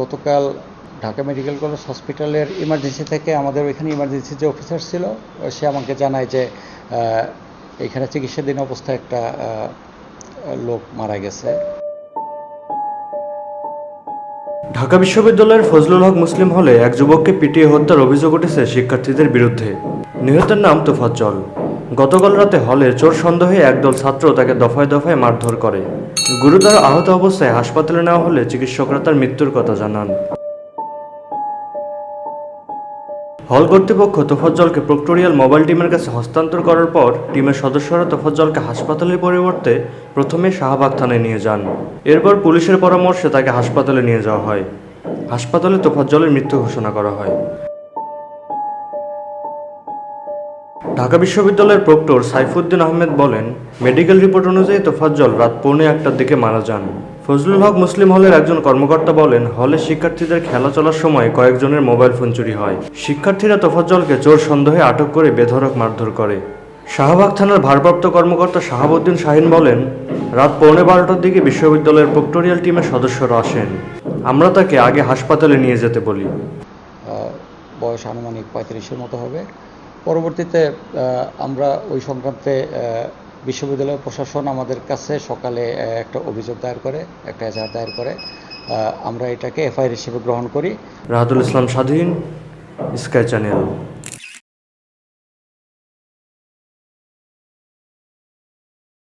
গতকাল Dhaka medical college হসপিটালের emergency থেকে আমাদের ওইখানে ইমার্জেন্সি যে অফিসার ছিল, সে আমাকে জানায় যে এখানে চিকিৎসাধীন অবস্থায় একটা লোক মারা গেছে। ঢাকা বিশ্ববিদ্যালয়ের ফজলুল হক মুসলিম হলে এক যুবককে পিটিয়ে হত্যার অভিযোগ উঠেছে শিক্ষার্থীদের বিরুদ্ধে। নিহতের নাম তোফাজ্জল। গতকাল রাতে হলে চোর সন্দেহে একদল ছাত্র তাকে দফায় দফায় মারধর করে। গুরুতর আহত অবস্থায় হাসপাতালে নেওয়া হলে চিকিৎসকরা তার মৃত্যুর কথা জানান। হল কর্তৃপক্ষ তোফাজ্জলকে প্রক্টোরিয়াল মোবাইল টিমের কাছে হস্তান্তর করার পর টিমের সদস্যরা তোফাজ্জলকে হাসপাতালের পরিবর্তে প্রথমে শাহবাগ থানায় নিয়ে যান। এরপর পুলিশের পরামর্শে তাকে হাসপাতালে নিয়ে যাওয়া হয়। হাসপাতালে তোফাজ্জলের মৃত্যু ঘোষণা করা হয়। ঢাকা বিশ্ববিদ্যালয়ের প্রক্টর সাইফুদ্দিন আহমেদ বলেন, মেডিকেল রিপোর্ট অনুযায়ী তোফাজ্জল রাত পৌনে একটার দিকে মারা যান। ফজলুল হক মুসলিম হলের একজন কর্মকর্তা বলেন, হলে শিক্ষার্থীদের খেলা চলার সময় কয়েকজনের মোবাইল ফোন চুরি হয়। শিক্ষার্থীরা তোফাজ্জলকে চোর সন্দেহে আটক করে বেধড়ক মারধর করে। শাহবাগ থানার ভারপ্রাপ্ত কর্মকর্তা শাহাবুদ্দিন শাহিন বলেন, রাত পৌনে বারোটার দিকে বিশ্ববিদ্যালয়ের প্রক্টোরিয়াল টিমের সদস্যরা আসেন। আমরা তাকে আগে হাসপাতালে নিয়ে যেতে বলি। বয়স আনুমানিক পঁয়ত্রিশের মতো হবে। পরবর্তীতে আমরা ওই সংক্রান্তে বিশ্ববিদ্যালয় প্রশাসন আমাদের কাছে সকালে একটা অভিযোগ দায়ের করে, একটা এজাহার দায়ের করে আমরা এটাকে এফআইআর হিসেবে গ্রহণ করি। রাহাতুল ইসলাম স্বাধীন, স্কাই চ্যানেল।